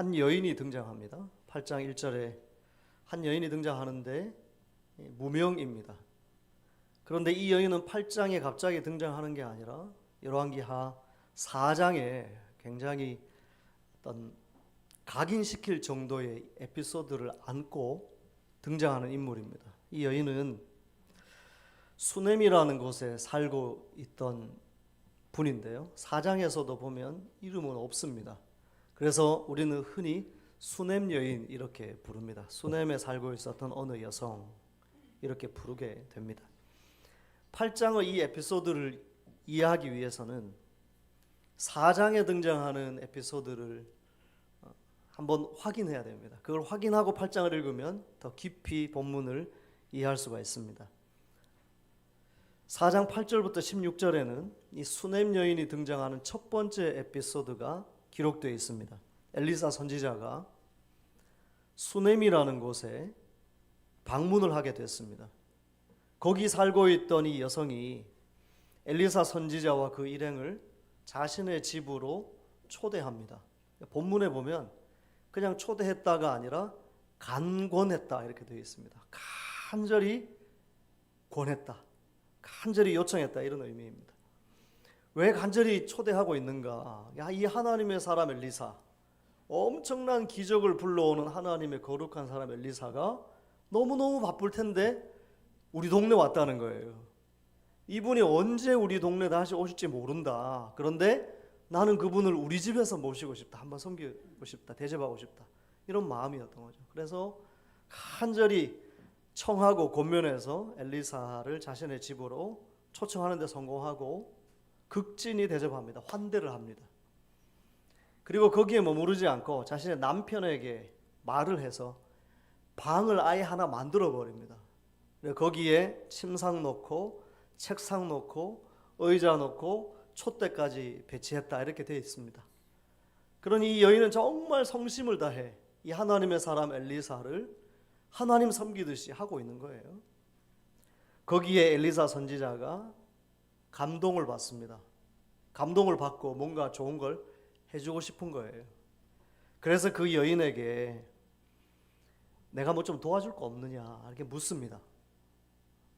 한 여인이 등장합니다. 8장 1절에 한 여인이 등장하는데 무명입니다. 그런데 이 여인은 8장에 갑자기 등장하는 게 아니라 열왕기하 4장에 굉장히 어떤 각인시킬 정도의 에피소드를 안고 등장하는 인물입니다. 이 여인은 수넴이라는 곳에 살고 있던 분인데요. 사장에서도 보면 이름은 없습니다. 그래서 우리는 흔히 수넴 여인 이렇게 부릅니다. 수넴에 살고 있었던 어느 여성 이렇게 부르게 됩니다. 8장의 이 에피소드를 이해하기 위해서는 4장에 등장하는 에피소드를 어, 한번 확인해야 됩니다. 그걸 확인하고 8장을 읽으면 더 깊이 본문을 이해할 수가 있습니다. 4장 8절부터 16절에는 이 수넴 여인이 등장하는 첫 번째 에피소드가 기록되어 있습니다. 엘리사 선지자가 수넴이라는 곳에 방문을 하게 됐습니다. 거기 살고 있던 이 여성이 엘리사 선지자와 그 일행을 자신의 집으로 초대합니다. 본문에 보면 그냥 초대했다가 아니라 간권했다 이렇게 되어 있습니다. 간절히 권했다. 간절히 요청했다 이런 의미입니다. 왜 간절히 초대하고 있는가? 야, 이 하나님의 사람 엘리사 엄청난 기적을 불러오는 하나님의 거룩한 사람 엘리사가 너무너무 바쁠 텐데 우리 동네 왔다는 거예요. 이분이 언제 우리 동네 다시 오실지 모른다. 그런데 나는 그분을 우리 집에서 모시고 싶다. 한번 섬기고 싶다. 대접하고 싶다. 이런 마음이었던 거죠. 그래서 간절히 청하고 권면해서 엘리사를 자신의 집으로 초청하는 데 성공하고 극진히 대접합니다. 환대를 합니다. 그리고 거기에 머무르지 않고 자신의 남편에게 말을 해서 방을 아예 하나 만들어 버립니다. 거기에 침상 놓고 책상 놓고 의자 놓고 촛대까지 배치했다 이렇게 되어 있습니다. 그러니 이 여인은 정말 성심을 다해 이 하나님의 사람 엘리사를 하나님 섬기듯이 하고 있는 거예요. 거기에 엘리사 선지자가 감동을 받습니다. 감동을 받고 뭔가 좋은 걸 해주고 싶은 거예요. 그래서 그 여인에게 내가 뭐 좀 도와줄 거 없느냐 이렇게 묻습니다.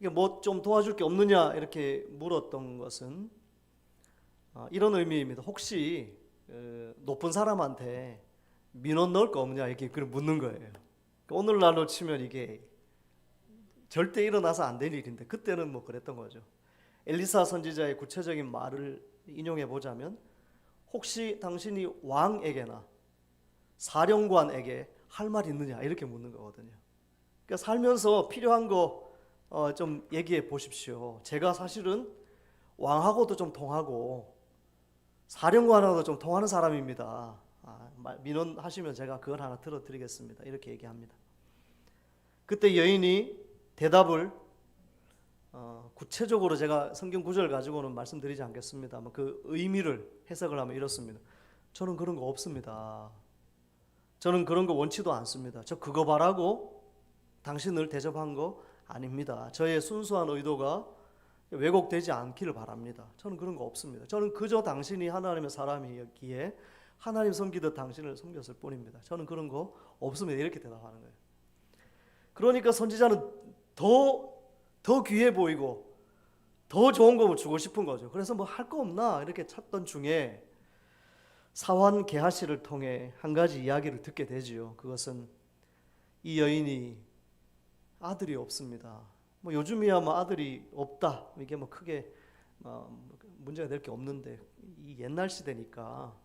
이게 뭐 좀 도와줄 게 없느냐 이렇게 물었던 것은 어, 이런 의미입니다. 혹시 어, 높은 사람한테 민원 넣을 거 없냐 이렇게 묻는 거예요. 오늘날로 치면 이게 절대 일어나서 안 될 일인데 그때는 뭐 그랬던 거죠. 엘리사 선지자의 구체적인 말을 인용해 보자면 혹시 당신이 왕에게나 사령관에게 할 말 있느냐 이렇게 묻는 거거든요. 그러니까 살면서 필요한 거좀 어, 얘기해 보십시오. 제가 사실은 왕하고도 좀 통하고 사령관하고도 좀 통하는 사람입니다. 아, 민원하시면 제가 그걸 하나 들어드리겠습니다. 이렇게 얘기합니다. 그때 여인이 대답을 어, 구체적으로 제가 성경 구절 가지고는 말씀드리지 않겠습니다만 그 의미를 해석을 하면 이렇습니다. 저는 그런 거 없습니다. 저는 그런 거 원치도 않습니다. 저 그거 바라고 당신을 대접한 거 아닙니다. 저의 순수한 의도가 왜곡되지 않기를 바랍니다. 저는 그런 거 없습니다. 저는 그저 당신이 하나님의 사람이었기에 하나님 섬기듯 당신을 섬겼을 뿐입니다. 저는 그런 거 없습니다. 이렇게 대답하는 거예요. 그러니까 선지자는 더, 더 귀해 보이고 더 좋은 거 주고 싶은 거죠. 그래서 뭐 할 거 없나 이렇게 찾던 중에 사환 게하시를 통해 한 가지 이야기를 듣게 되지요. 그것은 이 여인이 아들이 없습니다. 뭐 요즘이야 뭐 아들이 없다 이게 뭐 크게 뭐 문제가 될 게 없는데 이 옛날 시대니까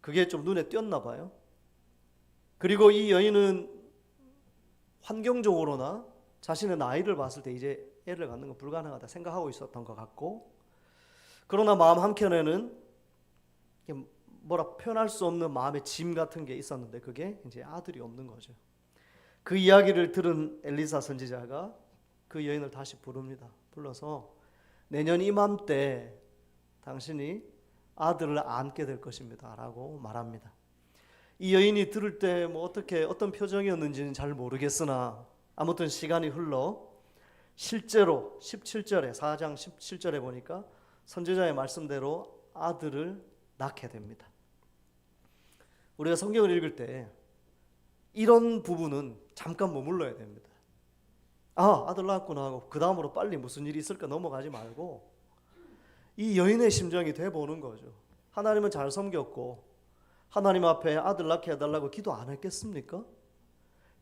그게 좀 눈에 띄었나 봐요. 그리고 이 여인은 환경적으로나 자신의 나이를 봤을 때 이제 애를 갖는 건 불가능하다 생각하고 있었던 것 같고 그러나 마음 한켠에는 뭐라 표현할 수 없는 마음의 짐 같은 게 있었는데 그게 이제 아들이 없는 거죠. 그 이야기를 들은 엘리사 선지자가 그 여인을 다시 부릅니다. 불러서 내년 이맘때 당신이 아들을 안게 될 것입니다라고 말합니다. 이 여인이 들을 때 뭐 어떻게 어떤 표정이었는지는 잘 모르겠으나 아무튼 시간이 흘러 실제로 17절에 4장 17절에 보니까 선지자의 말씀대로 아들을 낳게 됩니다. 우리가 성경을 읽을 때 이런 부분은 잠깐 머물러야 됩니다. 아 아들 낳았구나 하고 그 다음으로 빨리 무슨 일이 있을까 넘어가지 말고 이 여인의 심정이 돼 보는 거죠. 하나님은 잘 섬겼고 하나님 앞에 아들 낳게 해달라고 기도 안 했겠습니까?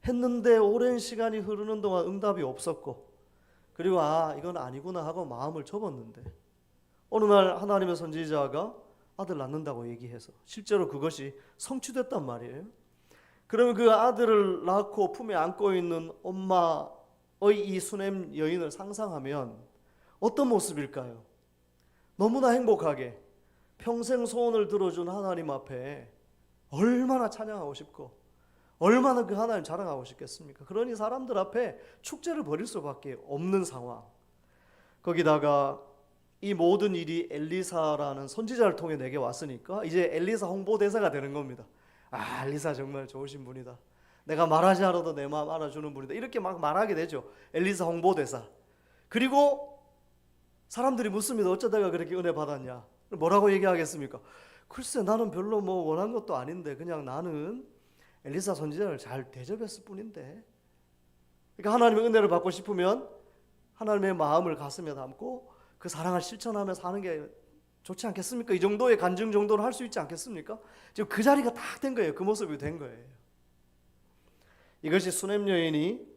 했는데 오랜 시간이 흐르는 동안 응답이 없었고 그리고 아 이건 아니구나 하고 마음을 접었는데 어느 날 하나님의 선지자가 아들 낳는다고 얘기해서 실제로 그것이 성취됐단 말이에요. 그러면 그 아들을 낳고 품에 안고 있는 엄마의 이 수냄 여인을 상상하면 어떤 모습일까요? 너무나 행복하게 평생 소원을 들어준 하나님 앞에 얼마나 찬양하고 싶고 얼마나 그 하나님 자랑하고 싶겠습니까? 그러니 사람들 앞에 축제를 벌일 수밖에 없는 상황. 거기다가 이 모든 일이 엘리사라는 선지자를 통해 내게 왔으니까 이제 엘리사 홍보대사가 되는 겁니다. 아, 엘리사 정말 좋으신 분이다. 내가 말하지 않아도 내 마음 알아주는 분이다. 이렇게 막 말하게 되죠. 엘리사 홍보대사. 그리고 사람들이 묻습니다. 어쩌다가 그렇게 은혜 받았냐? 뭐라고 얘기하겠습니까? 글쎄 나는 별로 뭐 원한 것도 아닌데 그냥 나는 엘리사 선지자를 잘 대접했을 뿐인데. 그러니까 하나님의 은혜를 받고 싶으면 하나님의 마음을 가슴에 담고 그 사랑을 실천하며 사는 게 좋지 않겠습니까? 이 정도의 간증 정도는 할 수 있지 않겠습니까? 지금 그 자리가 딱 된 거예요. 그 모습이 된 거예요. 이것이 수냄 여인이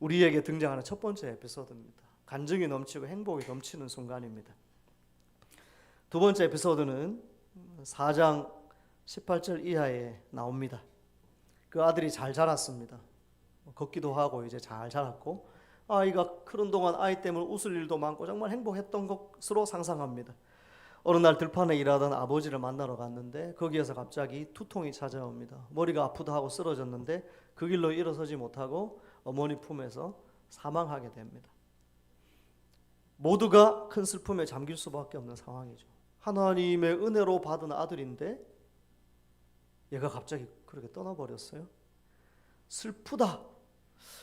우리에게 등장하는 첫 번째 에피소드입니다. 간증이 넘치고 행복이 넘치는 순간입니다. 두 번째 에피소드는 4장 18절 이하에 나옵니다. 그 아들이 잘 자랐습니다. 걷기도 하고 이제 잘 자랐고 아이가 크는 동안 아이 때문에 웃을 일도 많고 정말 행복했던 것으로 상상합니다. 어느 날 들판에 일하던 아버지를 만나러 갔는데 거기에서 갑자기 두통이 찾아옵니다. 머리가 아프다 하고 쓰러졌는데 그 길로 일어서지 못하고 어머니 품에서 사망하게 됩니다. 모두가 큰 슬픔에 잠길 수밖에 없는 상황이죠. 하나님의 은혜로 받은 아들인데 얘가 갑자기 그렇게 떠나버렸어요. 슬프다.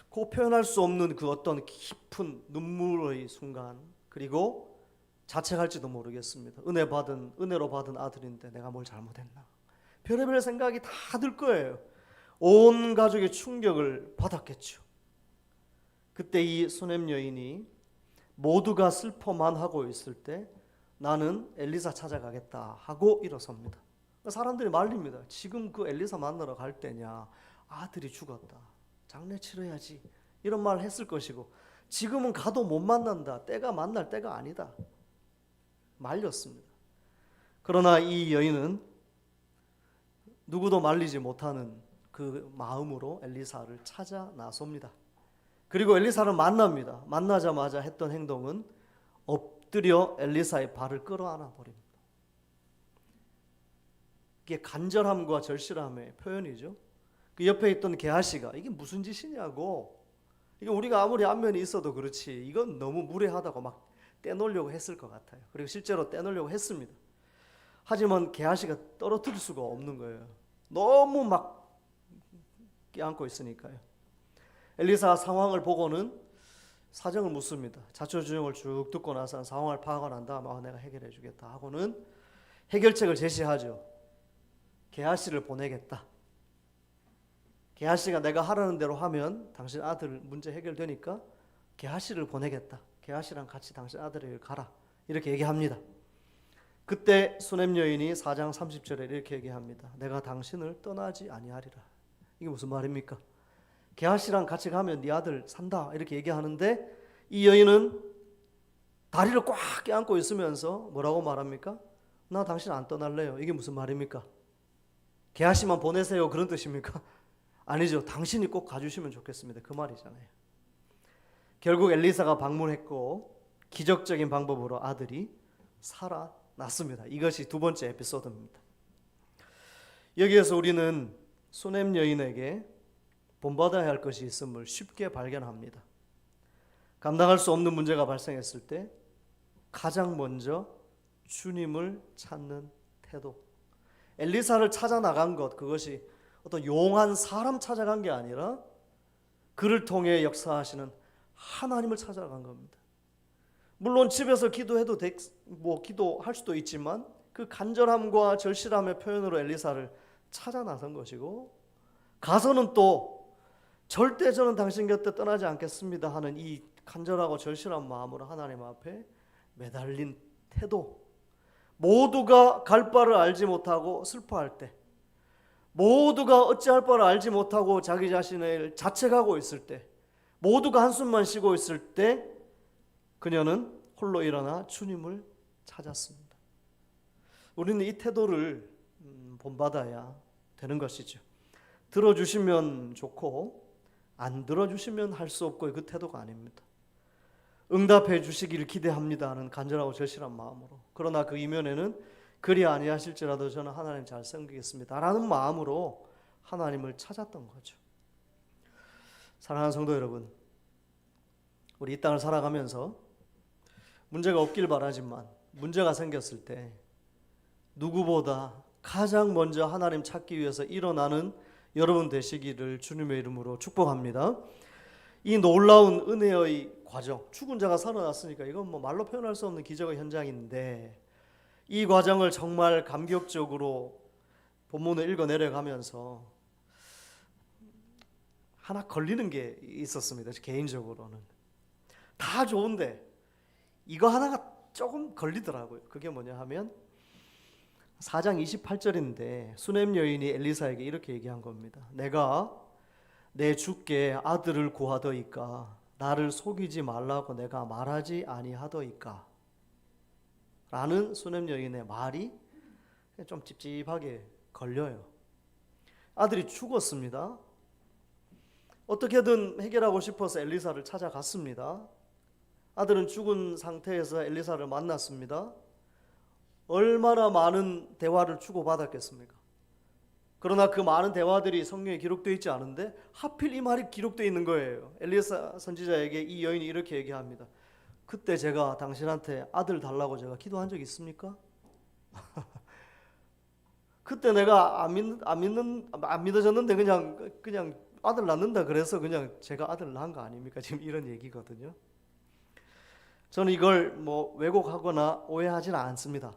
고 표현할 수 없는 그 어떤 깊은 눈물의 순간 그리고 자책할지도 모르겠습니다. 은혜 받은 은혜로 받은 아들인데 내가 뭘 잘못했나? 별의별 생각이 다 들 거예요. 온 가족의 충격을 받았겠죠. 그때 이 수냄 여인이 모두가 슬퍼만 하고 있을 때 나는 엘리사 찾아가겠다 하고 일어섭니다. 사람들이 말립니다. 지금 그 엘리사 만나러 갈 때냐? 아들이 죽었다. 장례 치러야지. 이런 말을 했을 것이고 지금은 가도 못 만난다. 때가 만날 때가 아니다. 말렸습니다. 그러나 이 여인은 누구도 말리지 못하는 그 마음으로 엘리사를 찾아 나섭니다. 그리고 엘리사를 만납니다. 만나자마자 했던 행동은 엎드려 엘리사의 발을 끌어안아 버립니다. 이게 간절함과 절실함의 표현이죠. 그 옆에 있던 게하시가 이게 무슨 짓이냐고. 이게 우리가 아무리 안면이 있어도 그렇지 이건 너무 무례하다고 막 떼놓으려고 했을 것 같아요. 그리고 실제로 떼놓으려고 했습니다. 하지만 게하시가 떨어뜨릴 수가 없는 거예요. 너무 막 껴안고 있으니까요. 엘리사 상황을 보고는 사정을 묻습니다. 자초지종을 쭉 듣고 나서 상황을 파악을 한 다음 아, 내가 해결해 주겠다 하고는 해결책을 제시하죠. 게하시를 보내겠다. 게하시가 내가 하라는 대로 하면 당신 아들 문제 해결되니까 게하시를 보내겠다. 게하시랑 같이 당신 아들에게 가라. 이렇게 얘기합니다. 그때 수냄 여인이 4장 30절에 이렇게 얘기합니다. 내가 당신을 떠나지 아니하리라. 이게 무슨 말입니까? 게하시랑 같이 가면 네 아들 산다. 이렇게 얘기하는데 이 여인은 다리를 꽉 껴안고 있으면서 뭐라고 말합니까? 나 당신 안 떠날래요. 이게 무슨 말입니까? 게하시만 보내세요. 그런 뜻입니까? 아니죠. 당신이 꼭 가주시면 좋겠습니다. 그 말이잖아요. 결국 엘리사가 방문했고 기적적인 방법으로 아들이 살아났습니다. 이것이 두 번째 에피소드입니다. 여기에서 우리는 수냄 여인에게 본받아야 할 것이 있음을 쉽게 발견합니다. 감당할 수 없는 문제가 발생했을 때 가장 먼저 주님을 찾는 태도. 엘리사를 찾아 나간 것 그것이 어떤 용한 사람 찾아간 게 아니라 그를 통해 역사하시는 하나님을 찾아간 겁니다. 물론 집에서 기도해도 되, 뭐 기도할 수도 있지만 그 간절함과 절실함의 표현으로 엘리사를 찾아 나선 것이고 가서는 또 절대 저는 당신 곁에 떠나지 않겠습니다 하는 이 간절하고 절실한 마음으로 하나님 앞에 매달린 태도 모두가 갈 바를 알지 못하고 슬퍼할 때 모두가 어찌할 바를 알지 못하고 자기 자신을 자책하고 있을 때 모두가 한숨만 쉬고 있을 때 그녀는 홀로 일어나 주님을 찾았습니다. 우리는 이 태도를 음, 본받아야 되는 것이죠. 들어주시면 좋고 안 들어주시면 할 수 없고 그 태도가 아닙니다. 응답해 주시기를 기대합니다 하는 간절하고 절실한 마음으로 그러나 그 이면에는 그리 아니하실지라도 저는 하나님 잘 섬기겠습니다 라는 마음으로 하나님을 찾았던 거죠. 사랑하는 성도 여러분, 우리 이 땅을 살아가면서 문제가 없길 바라지만 문제가 생겼을 때 누구보다 가장 먼저 하나님 찾기 위해서 일어나는 여러분 되시기를 주님의 이름으로 축복합니다. 이 놀라운 은혜의 과정, 죽은 자가 살아났으니까 이건 뭐 말로 표현할 수 없는 기적의 현장인데 이 과정을 정말 감격적으로 본문을 읽어 내려가면서 하나 걸리는 게 있었습니다. 개인적으로는 다 좋은데 이거 하나가 조금 걸리더라고요. 그게 뭐냐 하면 4장 28절인데 수냄 여인이 엘리사에게 이렇게 얘기한 겁니다. 내가 내 주께 아들을 구하더이까 나를 속이지 말라고 내가 말하지 아니하더이까 라는 수냄 여인의 말이 좀 찝찝하게 걸려요. 아들이 죽었습니다. 어떻게든 해결하고 싶어서 엘리사를 찾아갔습니다. 아들은 죽은 상태에서 엘리사를 만났습니다. 얼마나 많은 대화를 주고받았겠습니까? 그러나 그 많은 대화들이 성경에 기록되어 있지 않은데 하필 이 말이 기록되어 있는 거예요. 엘리사 선지자에게 이 여인이 이렇게 얘기합니다. 그때 제가 당신한테 아들 달라고 제가 기도한 적 있습니까? 그때 내가 안, 믿, 안 믿는 안 믿어졌는데 그냥 그냥 아들 낳는다 그래서 그냥 제가 아들 낳은 거 아닙니까? 지금 이런 얘기거든요. 저는 이걸 뭐 왜곡하거나 오해하지는 않습니다.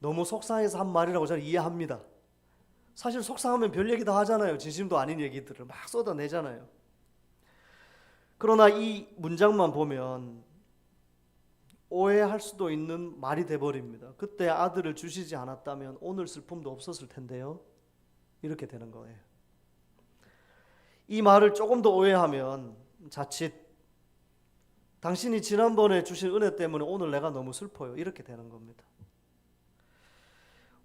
너무 속상해서 한 말이라고 저는 이해합니다. 사실 속상하면 별 얘기 다 하잖아요. 진심도 아닌 얘기들을 막 쏟아내잖아요. 그러나 이 문장만 보면 오해할 수도 있는 말이 돼버립니다. 그때 아들을 주시지 않았다면 오늘 슬픔도 없었을 텐데요. 이렇게 되는 거예요. 이 말을 조금 더 오해하면 자칫 당신이 지난번에 주신 은혜 때문에 오늘 내가 너무 슬퍼요. 이렇게 되는 겁니다.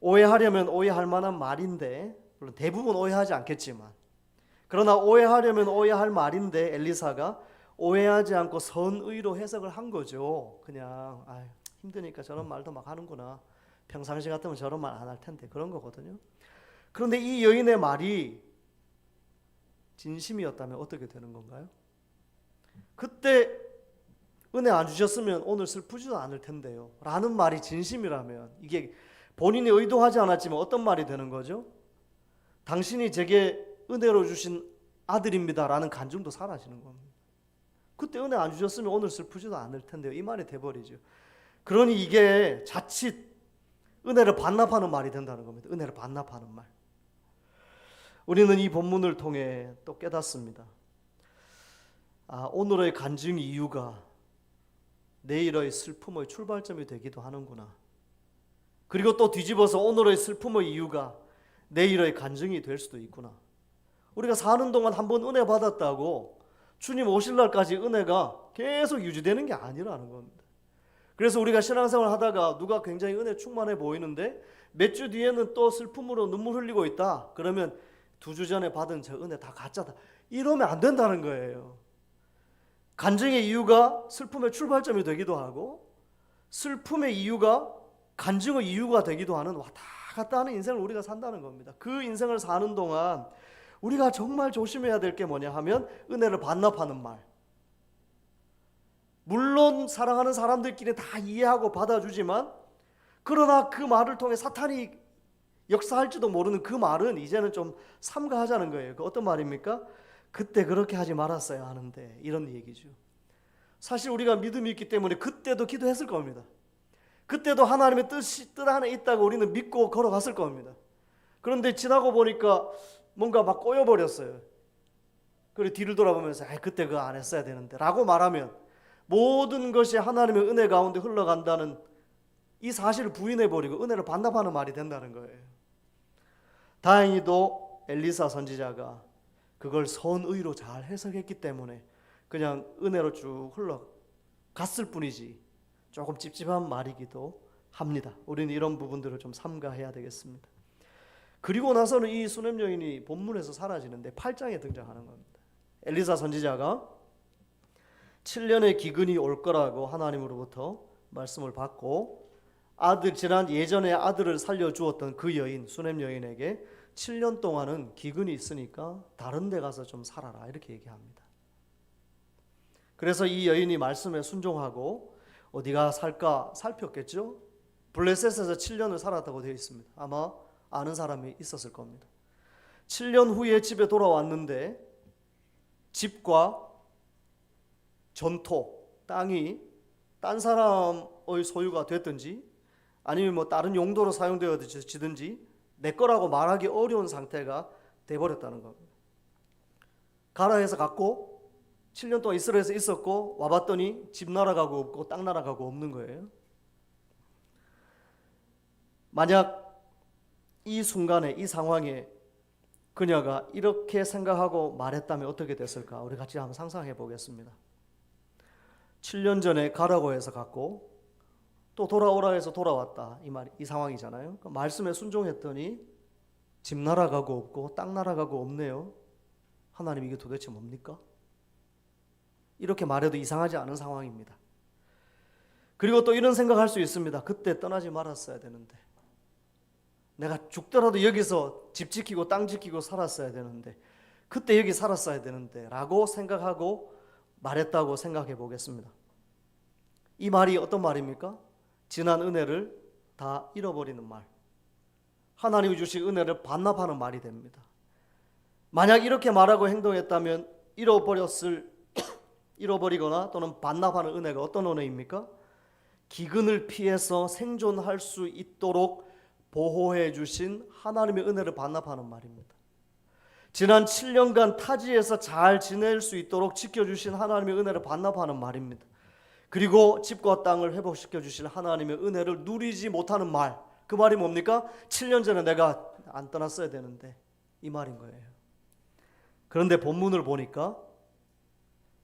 오해하려면 오해할 만한 말인데 물론 대부분 오해하지 않겠지만 그러나 오해하려면 오해할 말인데 엘리사가 오해하지 않고 선의로 해석을 한 거죠. 그냥 아유, 힘드니까 저런 말도 막 하는구나. 평상시 같으면 저런 말 안 할 텐데 그런 거거든요. 그런데 이 여인의 말이 진심이었다면 어떻게 되는 건가요? 그때 은혜 안 주셨으면 오늘 슬프지도 않을 텐데요. 라는 말이 진심이라면 이게 본인이 의도하지 않았지만 어떤 말이 되는 거죠? 당신이 제게 은혜로 주신 아들입니다라는 간증도 사라지는 겁니다. 그때 은혜 안 주셨으면 오늘 슬프지도 않을 텐데요. 이 말이 돼버리죠. 그러니 이게 자칫 은혜를 반납하는 말이 된다는 겁니다. 은혜를 반납하는 말. 우리는 이 본문을 통해 또 깨닫습니다. 아, 오늘의 간증 이유가 내일의 슬픔의 출발점이 되기도 하는구나. 그리고 또 뒤집어서 오늘의 슬픔의 이유가 내일의 간증이 될 수도 있구나. 우리가 사는 동안 한 번 은혜 받았다고 주님 오실 날까지 은혜가 계속 유지되는 게 아니라는 겁니다. 그래서 우리가 신앙생활 하다가 누가 굉장히 은혜 충만해 보이는데 몇 주 뒤에는 또 슬픔으로 눈물 흘리고 있다. 그러면 두 주 전에 받은 저 은혜 다 가짜다. 이러면 안 된다는 거예요. 간증의 이유가 슬픔의 출발점이 되기도 하고 슬픔의 이유가 간증의 이유가 되기도 하는 왔다 갔다 하는 인생을 우리가 산다는 겁니다. 그 인생을 사는 동안 우리가 정말 조심해야 될 게 뭐냐 하면 은혜를 반납하는 말. 물론 사랑하는 사람들끼리 다 이해하고 받아주지만 그러나 그 말을 통해 사탄이 역사할지도 모르는 그 말은 이제는 좀 삼가하자는 거예요. 그 어떤 말입니까? 그때 그렇게 하지 말았어야 하는데 이런 얘기죠. 사실 우리가 믿음이 있기 때문에 그때도 기도했을 겁니다. 그때도 하나님의 뜻이 뜻 안에 있다고 우리는 믿고 걸어갔을 겁니다. 그런데 지나고 보니까 뭔가 막 꼬여버렸어요. 그리고 뒤를 돌아보면서 아 그때 그거 안 했어야 되는데 라고 말하면 모든 것이 하나님의 은혜 가운데 흘러간다는 이 사실을 부인해버리고 은혜를 반납하는 말이 된다는 거예요. 다행히도 엘리사 선지자가 그걸 선의로 잘 해석했기 때문에 그냥 은혜로 쭉 흘러갔을 뿐이지 조금 찝찝한 말이기도 합니다. 우리는 이런 부분들을 좀 삼가해야 되겠습니다. 그리고 나서는 이 수냄 여인이 본문에서 사라지는데 8장에 등장하는 겁니다. 엘리사 선지자가 7년의 기근이 올 거라고 하나님으로부터 말씀을 받고 아들 지난 예전에 아들을 살려 주었던 그 여인 수냄 여인에게 7년 동안은 기근이 있으니까 다른 데 가서 좀 살아라 이렇게 얘기합니다. 그래서 이 여인이 말씀에 순종하고 어디가 살까 살폈겠죠? 블레셋에서 7년을 살았다고 되어 있습니다. 아마 아는 사람이 있었을 겁니다. 7년 후에 집에 돌아왔는데 집과 전토, 땅이 딴 사람의 소유가 됐든지 아니면 뭐 다른 용도로 사용되어지든지 내 거라고 말하기 어려운 상태가 돼버렸다는 겁니다. 가라 해서 갔고 7년 동안 이스라엘에서 있었고 와봤더니 집 날아가고 없고 땅 날아가고 없는 거예요. 만약 이 순간에 이 상황에 그녀가 이렇게 생각하고 말했다면 어떻게 됐을까? 우리 같이 한번 상상해 보겠습니다. 7년 전에 가라고 해서 갔고 또 돌아오라 해서 돌아왔다 이 말 이 상황이잖아요. 그 말씀에 순종했더니 집 날아가고 없고 땅 날아가고 없네요. 하나님 이게 도대체 뭡니까? 이렇게 말해도 이상하지 않은 상황입니다. 그리고 또 이런 생각할 수 있습니다. 그때 떠나지 말았어야 되는데 내가 죽더라도 여기서 집 지키고 땅 지키고 살았어야 되는데 그때 여기 살았어야 되는데 라고 생각하고 말했다고 생각해 보겠습니다. 이 말이 어떤 말입니까? 지난 은혜를 다 잃어버리는 말. 하나님이 주신 은혜를 반납하는 말이 됩니다. 만약 이렇게 말하고 행동했다면 잃어버렸을 잃어버리거나 또는 반납하는 은혜가 어떤 은혜입니까? 기근을 피해서 생존할 수 있도록 보호해 주신 하나님의 은혜를 반납하는 말입니다. 지난 7년간 타지에서 잘 지낼 수 있도록 지켜주신 하나님의 은혜를 반납하는 말입니다. 그리고 집과 땅을 회복시켜 주신 하나님의 은혜를 누리지 못하는 말. 그 말이 뭡니까? 7년 전에 내가 안 떠났어야 되는데 이 말인 거예요. 그런데 본문을 보니까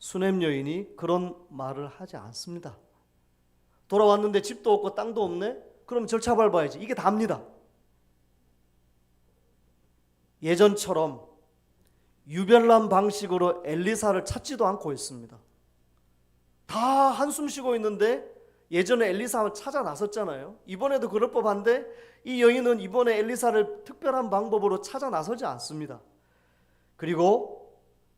수냄 여인이 그런 말을 하지 않습니다. 돌아왔는데 집도 없고 땅도 없네? 그럼 절차 밟아야지. 이게 답니다. 예전처럼 유별난 방식으로 엘리사를 찾지도 않고 있습니다. 다 한숨 쉬고 있는데 예전에 엘리사를 찾아 나섰잖아요. 이번에도 그럴 법한데 이 여인은 이번에 엘리사를 특별한 방법으로 찾아 나서지 않습니다. 그리고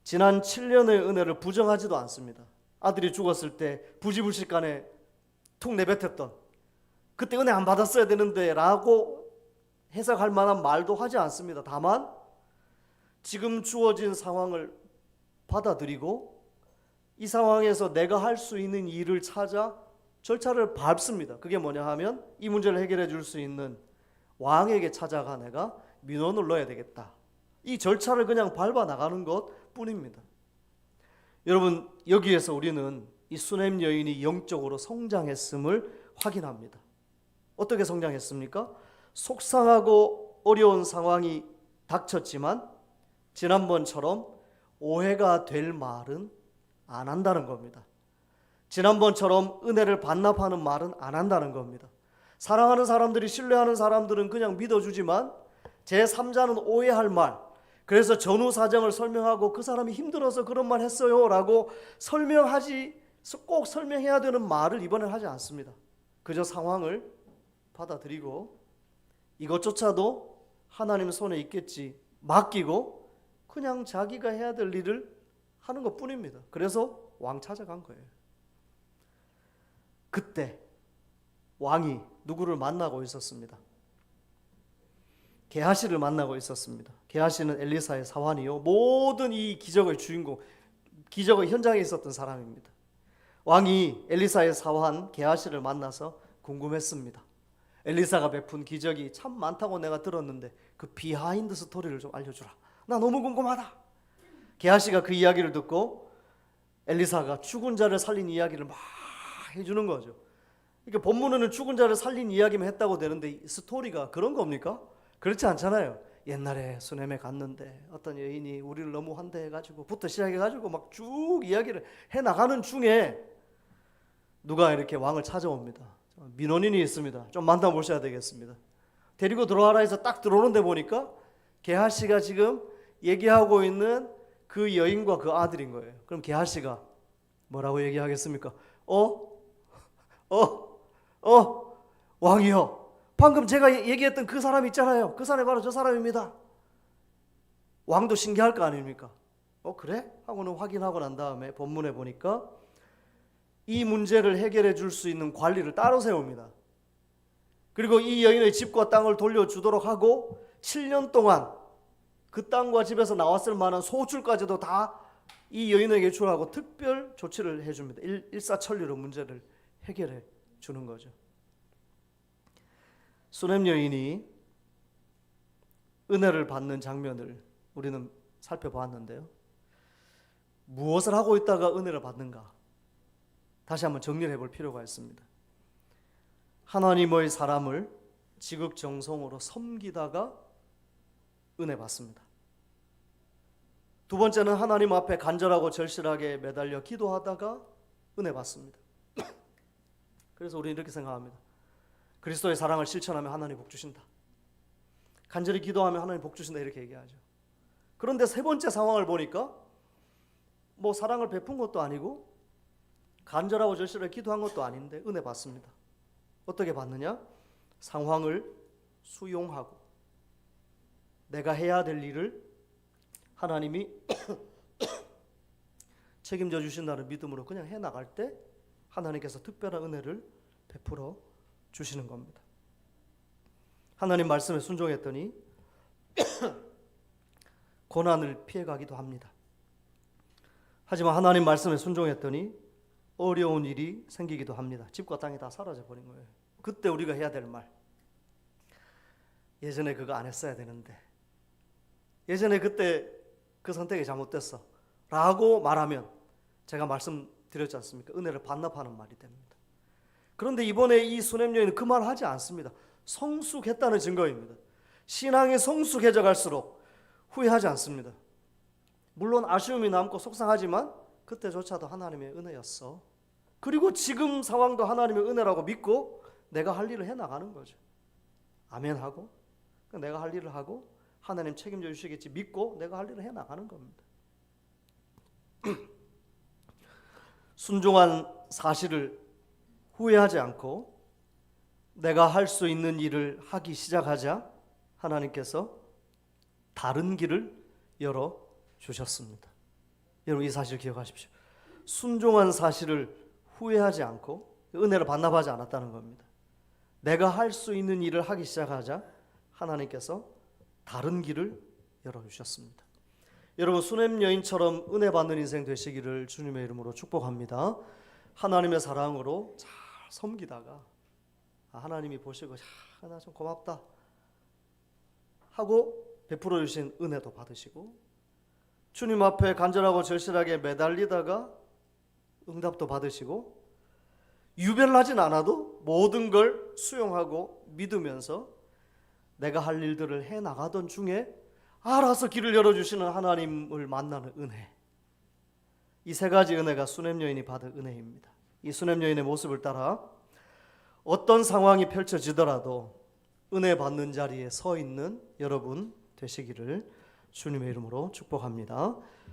지난 7년의 은혜를 부정하지도 않습니다. 아들이 죽었을 때 부지불식간에 툭 내뱉었던 그때 은혜 안 받았어야 되는데 라고 해석할 만한 말도 하지 않습니다. 다만 지금 주어진 상황을 받아들이고 이 상황에서 내가 할 수 있는 일을 찾아 절차를 밟습니다. 그게 뭐냐 하면 이 문제를 해결해 줄 수 있는 왕에게 찾아가 내가 민원을 넣어야 되겠다. 이 절차를 그냥 밟아 나가는 것 뿐입니다. 여러분 여기에서 우리는 이 수냄 여인이 영적으로 성장했음을 확인합니다. 어떻게 성장했습니까? 속상하고 어려운 상황이 닥쳤지만 지난번처럼 오해가 될 말은 안 한다는 겁니다. 지난번처럼 은혜를 반납하는 말은 안 한다는 겁니다. 사랑하는 사람들이 신뢰하는 사람들은 그냥 믿어주지만 제 3자는 오해할 말. 그래서 전후 사정을 설명하고 그 사람이 힘들어서 그런 말 했어요라고 설명하지 꼭 설명해야 되는 말을 이번에 하지 않습니다. 그저 상황을 받아들이고 이것조차도 하나님 손에 있겠지 맡기고 그냥 자기가 해야 될 일을 하는 것 뿐입니다. 그래서 왕 찾아간 거예요. 그때 왕이 누구를 만나고 있었습니다. 게하시를 만나고 있었습니다. 게하시는 엘리사의 사환이요. 모든 이 기적의 주인공, 기적의 현장에 있었던 사람입니다. 왕이 엘리사의 사환 게하시를 만나서 궁금했습니다. 엘리사가 베푼 기적이 참 많다고 내가 들었는데 그 비하인드 스토리를 좀 알려주라. 나 너무 궁금하다. 게하시가 그 이야기를 듣고 엘리사가 죽은 자를 살린 이야기를 막 해주는 거죠. 이게 본문에는 죽은 자를 살린 이야기만 했다고 되는데 이 스토리가 그런 겁니까? 그렇지 않잖아요. 옛날에 수넴에 갔는데 어떤 여인이 우리를 너무 환대해가지고 부터 시작해가지고 막 쭉 이야기를 해 나가는 중에 누가 이렇게 왕을 찾아옵니다. 민원인이 있습니다. 좀 만나보셔야 되겠습니다. 데리고 들어와라 해서 딱 들어오는데 보니까 게하시가 지금 얘기하고 있는 그 여인과 그 아들인 거예요. 그럼 게하시가 뭐라고 얘기하겠습니까? 어? 어? 어? 왕이요. 방금 제가 얘- 얘기했던 그 사람 있잖아요. 그 사람이 바로 저 사람입니다. 왕도 신기할 거 아닙니까? 어 그래? 하고는 확인하고 난 다음에 본문에 보니까 이 문제를 해결해 줄 수 있는 관리를 따로 세웁니다. 그리고 이 여인의 집과 땅을 돌려주도록 하고 7년 동안 그 땅과 집에서 나왔을 만한 소출까지도 다 이 여인에게 주하고 특별 조치를 해줍니다. 일, 일사천리로 문제를 해결해 주는 거죠. 수렘 여인이 은혜를 받는 장면을 우리는 살펴보았는데요. 무엇을 하고 있다가 은혜를 받는가? 다시 한번 정리를 해볼 필요가 있습니다. 하나님의 사람을 지극정성으로 섬기다가 은혜 받습니다. 두 번째는 하나님 앞에 간절하고 절실하게 매달려 기도하다가 은혜 받습니다. 그래서 우리는 이렇게 생각합니다. 그리스도의 사랑을 실천하면 하나님 복 주신다. 간절히 기도하면 하나님 복 주신다 이렇게 얘기하죠. 그런데 세 번째 상황을 보니까 뭐 사랑을 베푼 것도 아니고 간절하고 절실하게 기도한 것도 아닌데 은혜 받습니다. 어떻게 받느냐? 상황을 수용하고 내가 해야 될 일을 하나님이 책임져 주신다는 믿음으로 그냥 해 나갈 때 하나님께서 특별한 은혜를 베풀어 주시는 겁니다. 하나님 말씀에 순종했더니 고난을 피해가기도 합니다. 하지만 하나님 말씀에 순종했더니 어려운 일이 생기기도 합니다. 집과 땅이 다 사라져 버린 거예요. 그때 우리가 해야 될 말. 예전에 그거 안 했어야 되는데. 예전에 그때 그 선택이 잘못됐어. 라고 말하면 제가 말씀드렸지 않습니까? 은혜를 반납하는 말이 됩니다. 그런데 이번에 이 수냄 여인은 그 말을 하지 않습니다. 성숙했다는 증거입니다. 신앙이 성숙해져 갈수록 후회하지 않습니다. 물론 아쉬움이 남고 속상하지만 그때조차도 하나님의 은혜였어. 그리고 지금 상황도 하나님의 은혜라고 믿고 내가 할 일을 해 나가는 거죠. 아멘 하고 내가 할 일을 하고 하나님 책임져 주시겠지 믿고 내가 할 일을 해 나가는 겁니다. 순종한 사실을 후회하지 않고 내가 할 수 있는 일을 하기 시작하자 하나님께서 다른 길을 열어 주셨습니다. 여러분 이 사실 기억하십시오. 순종한 사실을 후회하지 않고 은혜를 반납하지 않았다는 겁니다. 내가 할 수 있는 일을 하기 시작하자 하나님께서 다른 길을 열어 주셨습니다. 여러분 수냄 여인처럼 은혜 받는 인생 되시기를 주님의 이름으로 축복합니다. 하나님의 사랑으로 잘 섬기다가 아, 하나님이 보시고 나좀 고맙다 하고 베풀어 주신 은혜도 받으시고 주님 앞에 간절하고 절실하게 매달리다가 응답도 받으시고 유별나진 않아도 모든 걸 수용하고 믿으면서 내가 할 일들을 해 나가던 중에 알아서 길을 열어 주시는 하나님을 만나는 은혜. 이 세 가지 은혜가 수냄 여인이 받은 은혜입니다. 이 수냄 여인의 모습을 따라 어떤 상황이 펼쳐지더라도 은혜 받는 자리에 서 있는 여러분 되시기를 주님의 이름으로 축복합니다.